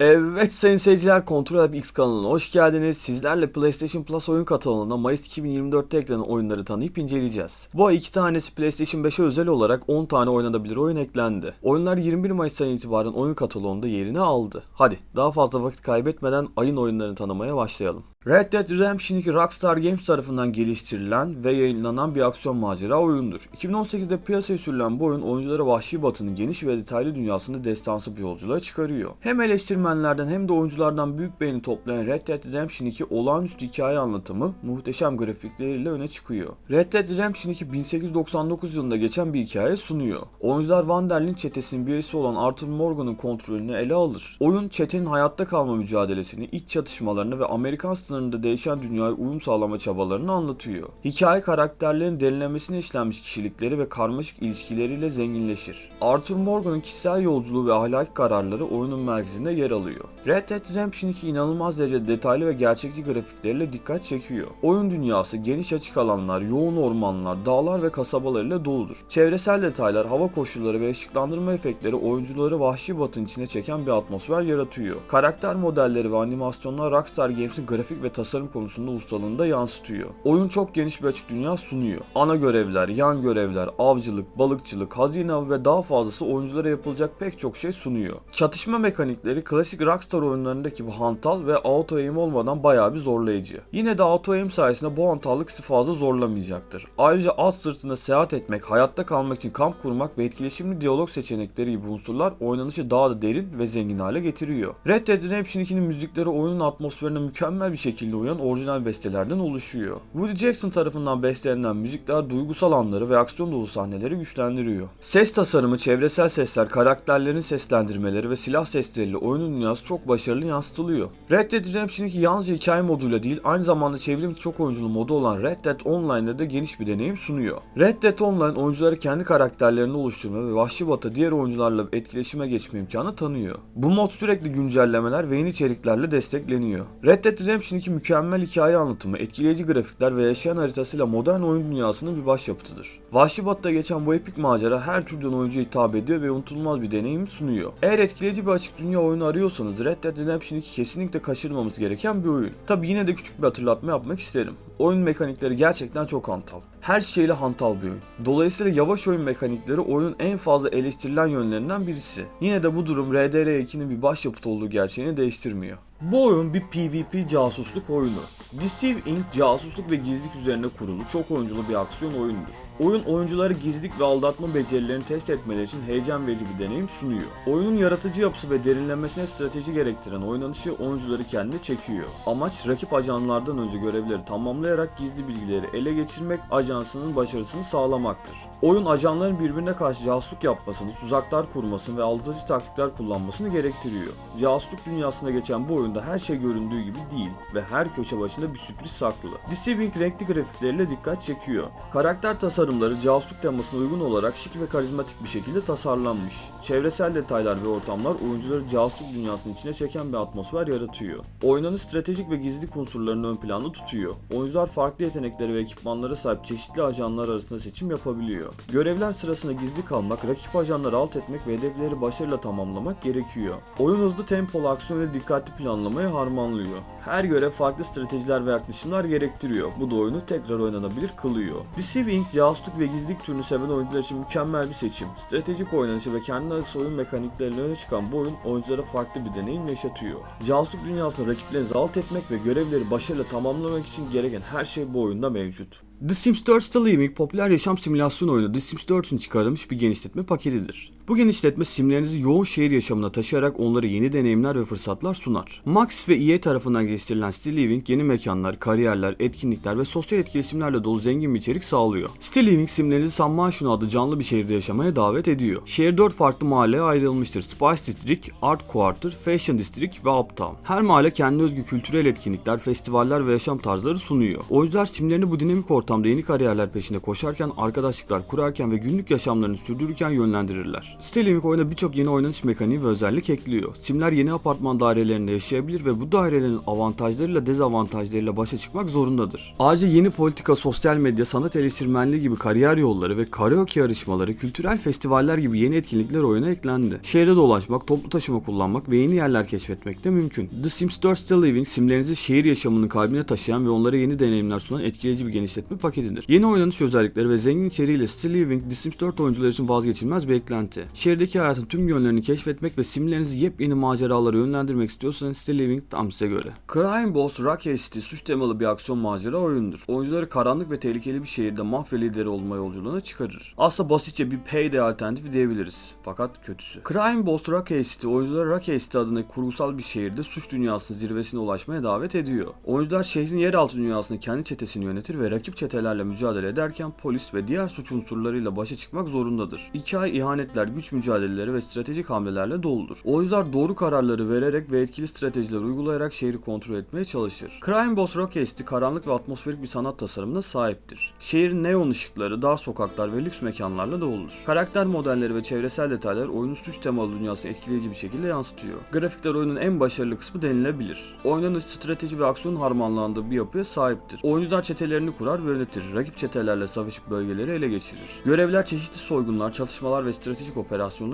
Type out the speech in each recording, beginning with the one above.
Evet sayın seyirciler Kontrol X kanalına hoş geldiniz. Sizlerle PlayStation Plus oyun kataloğuna Mayıs 2024'te eklenen oyunları tanıyıp inceleyeceğiz. Bu ay iki tanesi PlayStation 5'e özel olarak 10 tane oynanabilir oyun eklendi. Oyunlar 21 Mayıs'tan itibaren oyun kataloğunda yerini aldı. Hadi daha fazla vakit kaybetmeden ayın oyunlarını tanımaya başlayalım. Red Dead Redemption 2 Rockstar Games tarafından geliştirilen ve yayınlanan bir aksiyon macera oyundur. 2018'de piyasaya sürülen bu oyun oyuncuları Vahşi Batı'nın geniş ve detaylı dünyasında destansı bir yolculuğa çıkarıyor. Hem eleştirmenlerden hem de oyunculardan büyük beğeni toplayan Red Dead Redemption 2 olağanüstü hikaye anlatımı muhteşem grafikleriyle öne çıkıyor. Red Dead Redemption 2 1899 yılında geçen bir hikaye sunuyor. Oyuncular Van der Linde çetesinin bir üyesi olan Arthur Morgan'ın kontrolünü ele alır. Oyun çetenin hayatta kalma mücadelesini, iç çatışmalarını ve Amerikan sınırında değişen dünyaya uyum sağlama çabalarını anlatıyor. Hikaye karakterlerin derinlemesine işlenmiş kişilikleri ve karmaşık ilişkileriyle zenginleşir. Arthur Morgan'ın kişisel yolculuğu ve ahlaki kararları oyunun merkezinde yer alıyor. Red Dead Redemption 2 inanılmaz derecede detaylı ve gerçekçi grafikleriyle dikkat çekiyor. Oyun dünyası geniş açık alanlar, yoğun ormanlar, dağlar ve kasabalarıyla doludur. Çevresel detaylar, hava koşulları ve ışıklandırma efektleri oyuncuları vahşi batın içine çeken bir atmosfer yaratıyor. Karakter modelleri ve animasyonlar Rockstar Games'in grafik ve tasarım konusunda ustalığını da yansıtıyor. Oyun çok geniş bir açık dünya sunuyor. Ana görevler, yan görevler, avcılık, balıkçılık, hazine ve daha fazlası oyunculara yapılacak pek çok şey sunuyor. Çatışma mekanikleri klasik Rockstar oyunlarındaki bu hantal ve auto aim olmadan bayağı bir zorlayıcı. Yine de auto aim sayesinde bu hantallık sizi fazla zorlamayacaktır. Ayrıca at sırtında seyahat etmek, hayatta kalmak için kamp kurmak ve etkileşimli diyalog seçenekleri gibi unsurlar oynanışı daha da derin ve zengin hale getiriyor. Red Dead Redemption 2'nin müzikleri oyunun atmosferine mükemmel bir şekilde uyan orijinal bestelerden oluşuyor. Woody Jackson tarafından bestelenen müzikler duygusal anları ve aksiyon dolu sahneleri güçlendiriyor. Ses tasarımı, çevresel sesler, karakterlerin seslendirmeleri ve silah sesleriyle oyunun dünyası çok başarılı yansıtılıyor. Red Dead Redemption 2 yalnızca hikaye moduyla değil aynı zamanda çevrim çok oyunculu modu olan Red Dead Online'da da geniş bir deneyim sunuyor. Red Dead Online oyuncuları kendi karakterlerini oluşturma ve vahşi batı diğer oyuncularla etkileşime geçme imkanı tanıyor. Bu mod sürekli güncellemeler ve yeni içeriklerle destekleniyor. Red Dead Redemption 2 mükemmel hikaye anlatımı, etkileyici grafikler ve yaşayan haritasıyla modern oyun dünyasının bir başyapıtıdır. Vahşi Batı'da geçen bu epik macera her türden oyuncuya hitap ediyor ve unutulmaz bir deneyim sunuyor. Eğer etkileyici bir açık dünya oyunu arıyorsanız Red Dead Redemption 2 kesinlikle kaçırmamız gereken bir oyun. Tabi yine de küçük bir hatırlatma yapmak isterim. Oyun mekanikleri gerçekten çok hantal. Her şeyle hantal bir oyun. Dolayısıyla yavaş oyun mekanikleri oyunun en fazla eleştirilen yönlerinden birisi. Yine de bu durum RDR2'nin bir başyapıt olduğu gerçeğini değiştirmiyor. Bu oyun bir PvP casusluk oyunu. Deceive Inc. casusluk ve gizlilik üzerine kurulu çok oyunculu bir aksiyon oyundur. Oyun oyuncuları gizlilik ve aldatma becerilerini test etmeleri için heyecan verici bir deneyim sunuyor. Oyunun yaratıcı yapısı ve derinlemesine strateji gerektiren oynanışı oyuncuları kendine çekiyor. Amaç rakip ajanlardan önce görevleri tamamlayarak gizli bilgileri ele geçirmek ajansının başarısını sağlamaktır. Oyun ajanların birbirine karşı casusluk yapmasını, tuzaklar kurmasını ve aldatıcı taktikler kullanmasını gerektiriyor. Casusluk dünyasında geçen bu oyunda her şey göründüğü gibi değil ve her köşe başında bir sürpriz saklı. Deceiving renkli grafikleriyle dikkat çekiyor. Karakter tasarımları casusluk temasına uygun olarak şık ve karizmatik bir şekilde tasarlanmış. Çevresel detaylar ve ortamlar oyuncuları casusluk dünyasının içine çeken bir atmosfer yaratıyor. Oynanış stratejik ve gizlilik unsurlarını ön planda tutuyor. Oyuncular farklı yeteneklere ve ekipmanlara sahip çeşitli ajanlar arasında seçim yapabiliyor. Görevler sırasında gizli kalmak, rakip ajanları alt etmek ve hedefleri başarıyla tamamlamak gerekiyor. Oyun hızlı tempolu aksiyon ve dikkatli planlamayı harmanlıyor. Her görev farklı stratejiler ve yaklaşımlar gerektiriyor. Bu da oyunu tekrar oynanabilir kılıyor. Deceiving, casusluk ve gizlilik türünü seven oyuncular için mükemmel bir seçim. Stratejik oynanışı ve kendi arası oyun mekanikleriyle öne çıkan bu oyun oyunculara farklı bir deneyim yaşatıyor. Casusluk dünyasında rakiplerinizi alt etmek ve görevleri başarıyla tamamlamak için gereken her şey bu oyunda mevcut. The Sims 4 Still Living popüler yaşam simülasyon oyunu The Sims 4'ün çıkarılmış bir genişletme paketidir. Bu genişletme simlerinizi yoğun şehir yaşamına taşıyarak onlara yeni deneyimler ve fırsatlar sunar. Max ve EA tarafından geliştirilen Still Living yeni mekanlar, kariyerler, etkinlikler ve sosyal etkileşimlerle dolu zengin bir içerik sağlıyor. Still Living simlerinizi San Mansione adlı canlı bir şehirde yaşamaya davet ediyor. Şehir 4 farklı mahalleye ayrılmıştır. Spice District, Art Quarter, Fashion District ve Uptown. Her mahalle kendi özgü kültürel etkinlikler, festivaller ve yaşam tarzları sunuyor. Oyuncular simlerini bu dinamik ortamda yeni kariyerler peşinde koşarken, arkadaşlıklar kurarken ve günlük yaşamlarını sürdürürken yönlendirirler. Steelink oyuna birçok yeni oynanış mekaniği ve özellik ekliyor. Simler yeni apartman dairelerinde yaşayabilir ve bu dairelerin avantajlarıyla dezavantajlarıyla başa çıkmak zorundadır. Ayrıca yeni politika, sosyal medya, sanat eleştirmenliği gibi kariyer yolları ve karaoke yarışmaları, kültürel festivaller gibi yeni etkinlikler oyuna eklendi. Şehirde dolaşmak, toplu taşıma kullanmak ve yeni yerler keşfetmek de mümkün. The Sims 4 Still Living, simlerinizi şehir yaşamının kalbine taşıyan ve onlara yeni deneyimler sunan etkileyici bir genişletme paketidir. Yeni oynanış özellikleri ve zengin içeriğiyle Still Living, The Sims 4 oyuncular için vazgeçilmez bir eklenti. Şehirdeki hayatın tüm yönlerini keşfetmek ve simlerinizi yepyeni maceralara yönlendirmek istiyorsanız Still Living tam size göre. Crime Boss Rocky City suç temalı bir aksiyon macera oyundur. Oyuncuları karanlık ve tehlikeli bir şehirde mafya lideri olma yolculuğuna çıkarır. Aslında basitçe bir payday alternatifi diyebiliriz. Fakat kötüsü. Crime Boss Rocky City oyuncuları Rocky City adındaki kurgusal bir şehirde suç dünyasının zirvesine ulaşmaya davet ediyor. Oyuncular şehrin yeraltı dünyasında kendi çetesini yönetir ve rakip çetelerle mücadele ederken polis ve diğer suç unsurlarıyla başa çıkmak zorundadır. Hikaye ihanetler, güç mücadeleleri ve stratejik hamlelerle doludur. Oyuncular doğru kararları vererek ve etkili stratejiler uygulayarak şehri kontrol etmeye çalışır. Crime Boss Rocky City karanlık ve atmosferik bir sanat tasarımına sahiptir. Şehrin neon ışıkları, dar sokaklar ve lüks mekanlarla doludur. Karakter modelleri ve çevresel detaylar oyunun suç temalı dünyasını etkileyici bir şekilde yansıtıyor. Grafikler oyunun en başarılı kısmı denilebilir. Oynanış, strateji ve aksiyon harmanlandığı bir yapıya sahiptir. Oyuncular çetelerini kurar ve yönetir. Rakip çetelerle savaşıp bölgeleri ele geçirir. Görevler çeşitli soygunlar, çatışmalar ve stratejik operasyonlar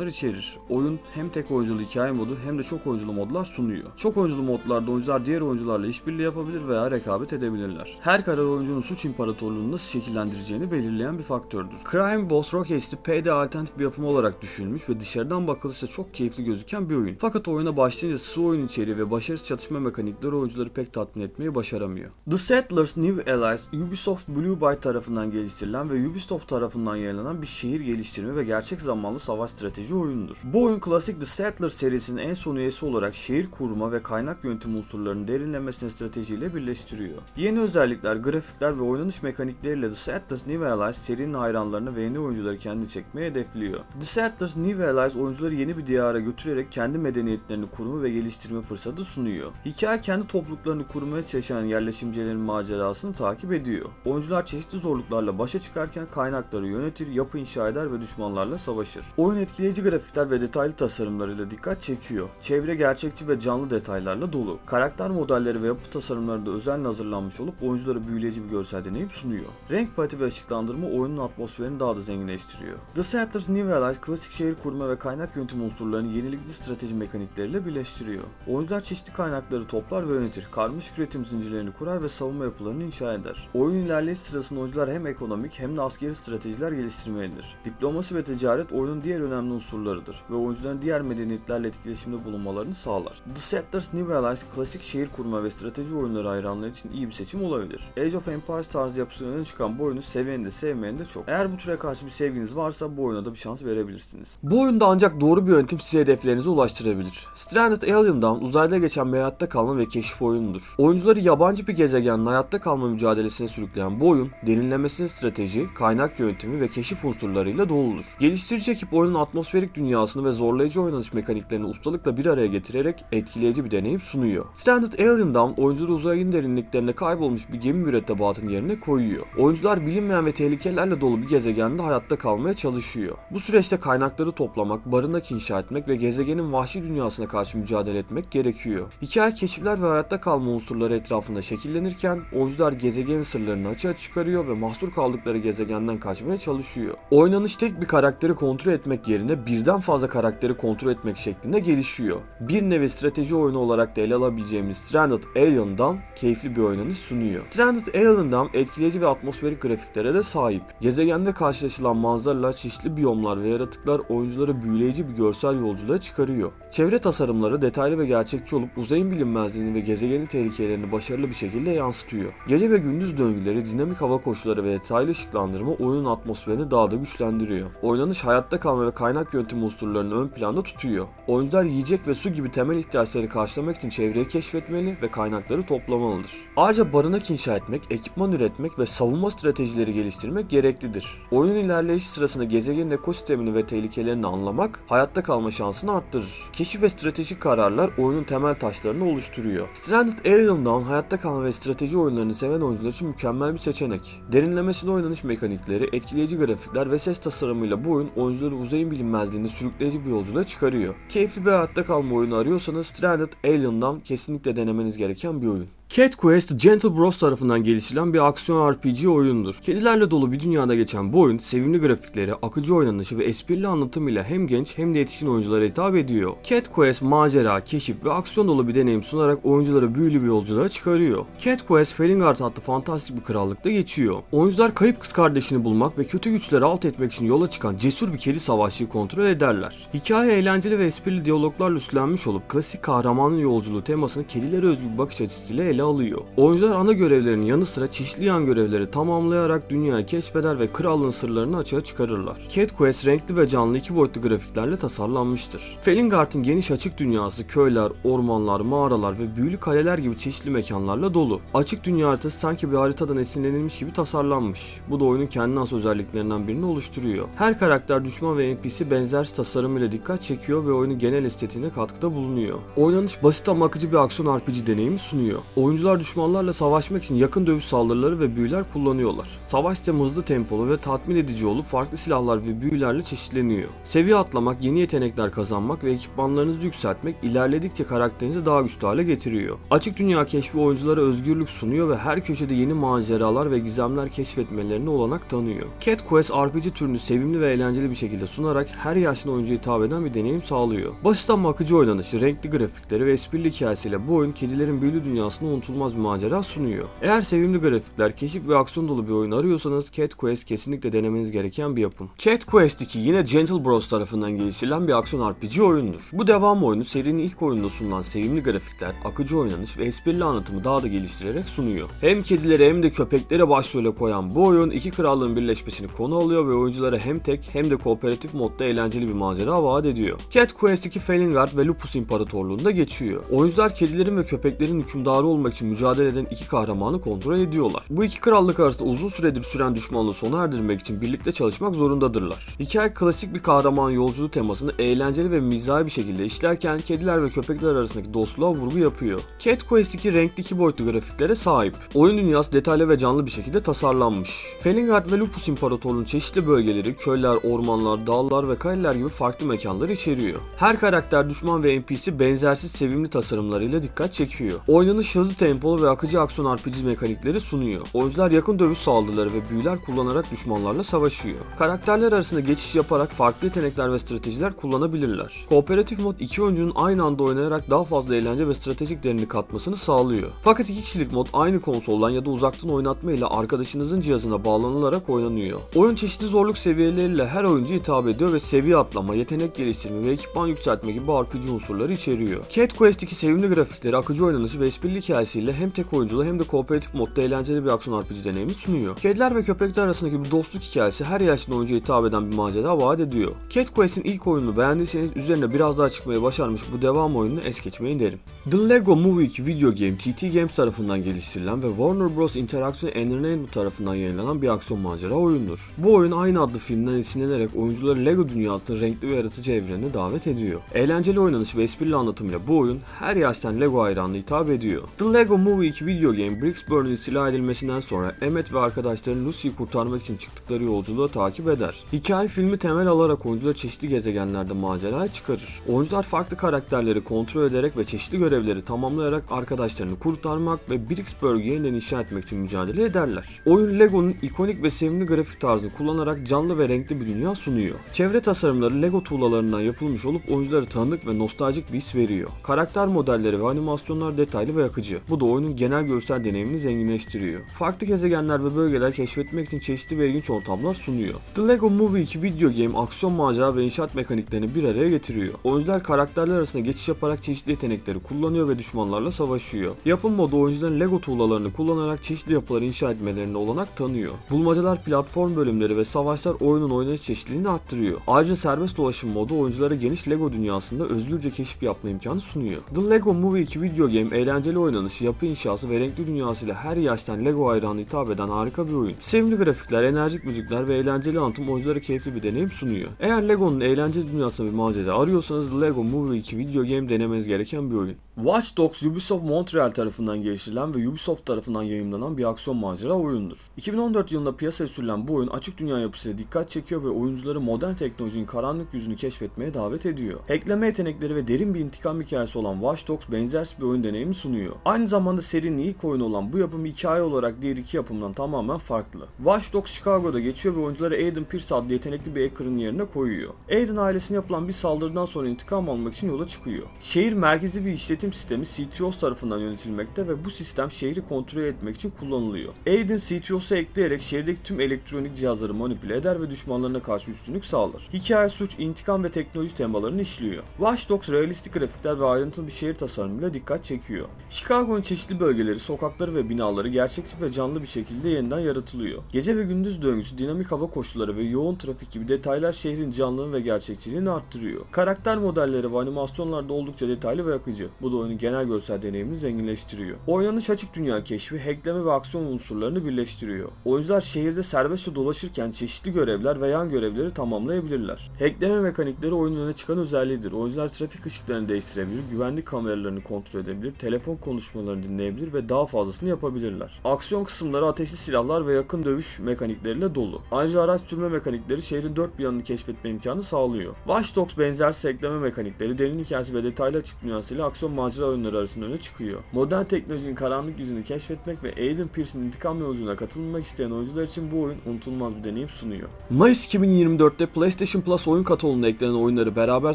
içerir. Oyun hem tek oyunculu hikaye modu hem de çok oyunculu modlar sunuyor. Çok oyunculu modlarda oyuncular diğer oyuncularla işbirliği yapabilir veya rekabet edebilirler. Her karar oyuncunun suç imparatorluğunu nasıl şekillendireceğini belirleyen bir faktördür. Crime Boss Rock City Payday alternatif bir yapım olarak düşünülmüş ve dışarıdan bakılışta çok keyifli gözüken bir oyun. Fakat oyuna başlayınca sığ oyun içeriği ve başarısız çatışma mekanikleri oyuncuları pek tatmin etmeyi başaramıyor. The Settlers New Allies, Ubisoft Blue Byte tarafından geliştirilen ve Ubisoft tarafından yayınlanan bir şehir geliştirme ve gerçek zamanlı savaş strateji oyunudur. Bu oyun klasik The Settlers serisinin en son üyesi olarak şehir kurma ve kaynak yönetim unsurlarının derinlemesine stratejiyle birleştiriyor. Yeni özellikler, grafikler ve oynanış mekanikleriyle The Settlers New Allies serinin hayranlarını ve yeni oyuncuları kendi çekmeye hedefliyor. The Settlers New Allies oyuncuları yeni bir diyara götürerek kendi medeniyetlerini kurma ve geliştirme fırsatı sunuyor. Hikaye kendi topluluklarını kurmaya çalışan yerleşimcilerin macerasını takip ediyor. Oyuncular çeşitli zorluklarla başa çıkarken kaynakları yönetir, yapı inşa eder ve düşmanlarla savaşır. Oyun etkileyici grafikler ve detaylı tasarımlarıyla dikkat çekiyor. Çevre gerçekçi ve canlı detaylarla dolu. Karakter modelleri ve yapı tasarımları da özenle hazırlanmış olup oyunculara büyüleyici bir görsel deneyim sunuyor. Renk paleti ve ışıklandırma oyunun atmosferini daha da zenginleştiriyor. The Settlers New Allies klasik şehir kurma ve kaynak yönetim unsurlarını yenilikli strateji mekanikleriyle birleştiriyor. Oyuncular çeşitli kaynakları toplar ve yönetir. Karmaşık üretim zincirlerini kurar ve savunma yapılarını inşa eder. Oyun ilerleyiş sırasında oyuncular hem ekonomik hem de askeri stratejiler geliştirmelidir. Diplomasi ve ticaret oyunun diğer önemli unsurlarıdır ve oyuncuların diğer medeniyetlerle etkileşimde bulunmalarını sağlar. The Settlers New Allies klasik şehir kurma ve strateji oyunları hayranları için iyi bir seçim olabilir. Age of Empires tarzı yapısının öne çıkan bu oyunu seven de sevmeyen de çok. Eğer bu türe karşı bir sevginiz varsa bu oyuna da bir şans verebilirsiniz. Bu oyunda ancak doğru bir yönetim sizi hedeflerinize ulaştırabilir. Stranded Alien Dawn uzayda geçen bir hayatta kalma ve keşif oyunudur. Oyuncuları yabancı bir gezegenin hayatta kalma mücadelesine sürükleyen bu oyun derinlemesine strateji, kaynak yönetimi ve keşif unsurlarıyla doludur. Geliştirici ekip oyunun atmosferik dünyasını ve zorlayıcı oynanış mekaniklerini ustalıkla bir araya getirerek etkileyici bir deneyim sunuyor. Stranded Alien Dawn oyuncuları uzayın derinliklerinde kaybolmuş bir gemi mürettebatının yerine koyuyor. Oyuncular bilinmeyen ve tehlikelerle dolu bir gezegende hayatta kalmaya çalışıyor. Bu süreçte kaynakları toplamak, barınak inşa etmek ve gezegenin vahşi dünyasına karşı mücadele etmek gerekiyor. Hikaye keşifler ve hayatta kalma unsurları etrafında şekillenirken oyuncular gezegenin sırlarını açığa çıkarıyor ve mahsur kaldıkları gezegenden kaçmaya çalışıyor. Oynanış tek bir karakteri kontrol etmek yerine birden fazla karakteri kontrol etmek şeklinde gelişiyor. Bir nevi strateji oyunu olarak da ele alabileceğimiz Stranded Alien'dan keyifli bir oynanış sunuyor. Stranded Alien'dan etkileyici ve atmosferik grafiklere de sahip. Gezegende karşılaşılan manzaralar, çeşitli biyomlar ve yaratıklar oyuncuları büyüleyici bir görsel yolculuğa çıkarıyor. Çevre tasarımları detaylı ve gerçekçi olup uzayın bilinmezliğini ve gezegenin tehlikelerini başarılı bir şekilde yansıtıyor. Gece ve gündüz döngüleri, dinamik hava koşulları ve detaylı ışıklandırma oyunun atmosferini daha da güçlendiriyor. Oynanış hayatta kalma ve kaynak yönetim unsurlarını ön planda tutuyor. Oyuncular yiyecek ve su gibi temel ihtiyaçları karşılamak için çevreyi keşfetmeli ve kaynakları toplamalıdır. Ayrıca barınak inşa etmek, ekipman üretmek ve savunma stratejileri geliştirmek gereklidir. Oyunun ilerleyiş sırasında gezegenin ekosistemini ve tehlikelerini anlamak hayatta kalma şansını arttırır. Keşif ve stratejik kararlar oyunun temel taşlarını oluşturuyor. Stranded Alien Dawn hayatta kalma ve strateji oyunlarını seven oyuncular için mükemmel bir seçenek. Derinlemesine oynanış mekanikleri, etkileyici grafikler ve ses tasarımıyla bu oyun oyuncuları uzayın bilinmezliğinde sürükleyici bir yolculuğa çıkarıyor. Keyifli bir hayatta kalma oyunu arıyorsanız Stranded Alien'dan kesinlikle denemeniz gereken bir oyun. Cat Quest, Gentle Bros tarafından geliştirilen bir aksiyon RPG oyundur. Kedilerle dolu bir dünyada geçen bu oyun, sevimli grafikleri, akıcı oynanışı ve esprili anlatımıyla hem genç hem de yetişkin oyunculara hitap ediyor. Cat Quest, macera, keşif ve aksiyon dolu bir deneyim sunarak oyuncuları büyülü bir yolculuğa çıkarıyor. Cat Quest, Felingard adlı fantastik bir krallıkta geçiyor. Oyuncular kayıp kız kardeşini bulmak ve kötü güçleri alt etmek için yola çıkan cesur bir kedi savaşçıyı kontrol ederler. Hikaye eğlenceli ve esprili diyaloglarla üstlenmiş olup klasik kahramanın yolculuğu temasını kedilere özgü bir bakış açısıyla ele alıyor. Oyuncular ana görevlerinin yanı sıra çeşitli yan görevleri tamamlayarak dünyayı keşfeder ve krallığın sırlarını açığa çıkarırlar. Cat Quest renkli ve canlı iki boyutlu grafiklerle tasarlanmıştır. Felingard'ın geniş açık dünyası köyler, ormanlar, mağaralar ve büyülü kaleler gibi çeşitli mekanlarla dolu. Açık dünya haritası sanki bir haritadan esinlenilmiş gibi tasarlanmış. Bu da oyunun kendine has özelliklerinden birini oluşturuyor. Her karakter, düşman ve NPC benzersiz tasarımıyla dikkat çekiyor ve oyunun genel estetiğine katkıda bulunuyor. Oynanış basit ama akıcı bir aksiyon RPG deneyimi sunuyor. Oyuncular düşmanlarla savaşmak için yakın dövüş saldırıları ve büyüler kullanıyorlar. Savaş sistemi hızlı tempolu ve tatmin edici olup farklı silahlar ve büyülerle çeşitleniyor. Seviye atlamak, yeni yetenekler kazanmak ve ekipmanlarınızı yükseltmek ilerledikçe karakterinizi daha güçlü hale getiriyor. Açık dünya keşfi oyunculara özgürlük sunuyor ve her köşede yeni maceralar ve gizemler keşfetmelerine olanak tanıyor. Cat Quest RPG türünü sevimli ve eğlenceli bir şekilde sunarak her yaşlı oyuncuya hitap eden bir deneyim sağlıyor. Basit ama akıcı oynanışı, renkli grafikleri ve esprili hikayesiyle bu oyun kedilerin büyülü dünyasında unutulmaz bir macera sunuyor. Eğer sevimli grafikler, keşif ve aksiyon dolu bir oyun arıyorsanız Cat Quest kesinlikle denemeniz gereken bir yapım. Cat Quest 2 yine Gentle Bros tarafından geliştirilen bir aksiyon RPG oyundur. Bu devam oyunu serinin ilk oyununda sunulan sevimli grafikler, akıcı oynanış ve esprili anlatımı daha da geliştirerek sunuyor. Hem kedileri hem de köpekleri başrole koyan bu oyun iki krallığın birleşmesini konu alıyor ve oyunculara hem tek hem de kooperatif modda eğlenceli bir macera vaat ediyor. Cat Quest 2 Felingard ve Lupus İmparatorluğu'nda geçiyor. Oyuncular kedilerin ve köpeklerin hükümdarı olmak için mücadele eden iki kahramanı kontrol ediyorlar. Bu iki krallık arasında uzun süredir süren düşmanlığı sona erdirmek için birlikte çalışmak zorundadırlar. Hikaye klasik bir kahraman yolculuğu temasını eğlenceli ve mizahi bir şekilde işlerken kediler ve köpekler arasındaki dostluğa vurgu yapıyor. Cat Quest 2 renkli iki boyutlu grafiklere sahip. Oyun dünyası detaylı ve canlı bir şekilde tasarlanmış. Felingard ve Lupus İmparatorluğu'nun çeşitli bölgeleri, köyler, ormanlar, dağlar ve kaleler gibi farklı mekanları içeriyor. Her karakter, düşman ve NPC benzersiz sevimli tasarımlarıyla dikkat çekiyor. Oynanış hızlı tempolu ve akıcı aksiyon RPG mekanikleri sunuyor. Oyuncular yakın dövüş saldırıları ve büyüler kullanarak düşmanlarla savaşıyor. Karakterler arasında geçiş yaparak farklı yetenekler ve stratejiler kullanabilirler. Kooperatif mod iki oyuncunun aynı anda oynayarak daha fazla eğlence ve stratejik derinlik katmasını sağlıyor. Fakat iki kişilik mod aynı konsoldan ya da uzaktan oynatma ile arkadaşınızın cihazına bağlanılarak oynanıyor. Oyun çeşitli zorluk seviyeleriyle her oyuncu hitap ediyor ve seviye atlama, yetenek geliştirme ve ekipman yükseltme gibi RPG unsurları içeriyor. Cat Quest 2 sevimli grafikleri, akıcı oynanışı ve esprili hikayesiyle hem tek oyunculu hem de kooperatif modda eğlenceli bir aksiyon RPG deneyimi sunuyor. Kediler ve köpekler arasındaki bir dostluk hikayesi her yaşlı oyuncuya hitap eden bir macera vaat ediyor. Cat Quest'in ilk oyununu beğendiyseniz üzerine biraz daha çıkmayı başarmış bu devam oyununu es geçmeyin derim. The Lego Movie 2 video game TT Games tarafından geliştirilen ve Warner Bros. Interactive Entertainment tarafından yayınlanan bir aksiyon macera oyundur. Bu oyun aynı adlı filmden esinlenerek oyuncuları Lego dünyasının renkli ve yaratıcı evrenine davet ediyor. Eğlenceli oynanış ve esprili anlatımıyla bu oyun her yaştan Lego hayranına hitap ediyor. The Lego Movie 2 video game Brixburner'ın silah edilmesinden sonra Emmet ve arkadaşları Lucy'yi kurtarmak için çıktıkları yolculuğu takip eder. Hikaye filmi temel alarak oyuncuları çeşitli gezegenlerde maceraya çıkarır. Oyuncular farklı karakterleri kontrol ederek ve çeşitli görevleri tamamlayarak arkadaşlarını kurtarmak ve Brixburg'u yeniden inşa etmek için mücadele ederler. Oyun Lego'nun ikonik ve sevimli grafik tarzını kullanarak canlı ve renkli bir dünya sunuyor. Çevre tasarımları Lego tuğlalarından yapılmış olup oyuncuları tanıdık ve nostaljik bir his veriyor. Karakter modelleri ve animasyonlar detaylı ve akıcı. Bu da oyunun genel görsel deneyimini zenginleştiriyor. Farklı gezegenler ve bölgeler keşfetmek için çeşitli ve ilginç ortamlar sunuyor. The Lego Movie 2 video game aksiyon macera ve inşaat mekaniklerini bir araya getiriyor. Oyuncular karakterler arasında geçiş yaparak çeşitli yetenekleri kullanıyor ve düşmanlarla savaşıyor. Yapım modu oyuncuların Lego tuğlalarını kullanarak çeşitli yapıları inşa etmelerine olanak tanıyor. Bulmacalar, platform bölümleri ve savaşlar oyunun oynanış çeşitliliğini arttırıyor. Ayrıca serbest dolaşım modu oyunculara geniş Lego dünyasında özgürce keşif yapma imkanı sunuyor. The Lego Movie 2 video game eğlenceli oynanışı, yapı inşası ve renkli dünyasıyla her yaştan Lego hayranı hitap eden harika bir oyun. Sevimli grafikler, enerjik müzikler ve eğlenceli anlatım oyunculara keyifli bir deneyim sunuyor. Eğer Lego'nun eğlenceli dünyasında bir macera arıyorsanız Lego Movie 2 video game denemeniz gereken bir oyun. Watch Dogs Ubisoft Montreal tarafından geliştirilen ve Ubisoft tarafından yayımlanan bir aksiyon macera oyundur. 2014 yılında piyasaya sürülen bu oyun açık dünya yapısıyla dikkat çekiyor ve oyuncuları modern teknolojinin karanlık yüzünü keşfetmeye davet ediyor. Hackleme yetenekleri ve derin bir intikam hikayesi olan Watch Dogs benzersiz bir oyun deneyimi sunuyor. Aynı zamanda serinin ilk oyunu olan bu yapım hikaye olarak diğer iki yapımdan tamamen farklı. Watch Dogs Chicago'da geçiyor ve oyuncuları Aiden Pierce adlı yetenekli bir hacker'ın yerine koyuyor. Aiden ailesine yapılan bir saldırıdan sonra intikam almak için yola çıkıyor. Şehir merkezi bir işletim sistemi CTOS tarafından yönetilmekte ve bu sistem şehri kontrol etmek için kullanılıyor. Aiden CTOS'u ekleyerek şehirdeki tüm elektronik cihazları manipüle eder ve düşmanlarına karşı üstünlük sağlar. Hikaye suç, intikam ve teknoloji temalarını işliyor. Watch Dogs realistik grafikler ve ayrıntılı bir şehir tasarımıyla dikkat çekiyor. Chicago'nun çeşitli bölgeleri, sokakları ve binaları gerçekçi ve canlı bir şekilde yeniden yaratılıyor. Gece ve gündüz döngüsü, dinamik hava koşulları ve yoğun trafik gibi detaylar şehrin canlılığını ve gerçekçiliğini arttırıyor. Karakter modelleri ve animasyonlar da oldukça detaylı ve akıcı. Bu da oyunun genel görsel deneyimini zenginleştiriyor. Oynanış açık dünya keşfi, hackleme ve aksiyon unsurlarını birleştiriyor. Oyuncular şehirde serbestçe dolaşırken çeşitli görevler ve yan görevleri tamamlayabilirler. Hackleme mekanikleri oyunun öne çıkan özelliğidir. Oyuncular trafik ışıklarını değiştirebilir, güvenlik kameralarını kontrol edebilir, telefon konuşmalarını dinleyebilir ve daha fazlasını yapabilirler. Aksiyon kısımları ateşli silahlar ve yakın dövüş mekanikleriyle dolu. Ayrıca araç sürme mekanikleri şehrin dört bir yanını keşfetme imkanı sağlıyor. Watch Dogs benzersiz ekleme mekanikleri, derin hikayesi ve detaylı açık dünyasıyla aksiyon macera oyunları arasında öne çıkıyor. Modern teknolojinin karanlık yüzünü keşfetmek ve Aiden Pierce'in intikam yolculuğuna katılmak isteyen oyuncular için bu oyun unutulmaz bir deneyim sunuyor. Mayıs 2024'te PlayStation Plus oyun kataloguna eklenen oyunları beraber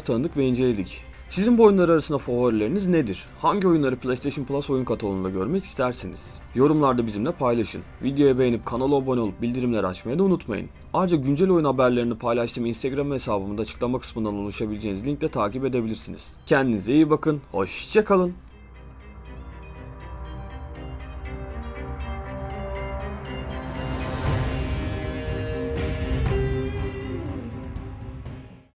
tanıdık ve inceledik. Sizin bu oyunlar arasında favorileriniz nedir? Hangi oyunları PlayStation Plus oyun katalogunda görmek istersiniz? Yorumlarda bizimle paylaşın. Videoya beğenip kanala abone olup bildirimleri açmayı da unutmayın. Ayrıca güncel oyun haberlerini paylaştığım Instagram hesabımı da açıklama kısmından ulaşabileceğiniz linkle takip edebilirsiniz. Kendinize iyi bakın, hoşçakalın.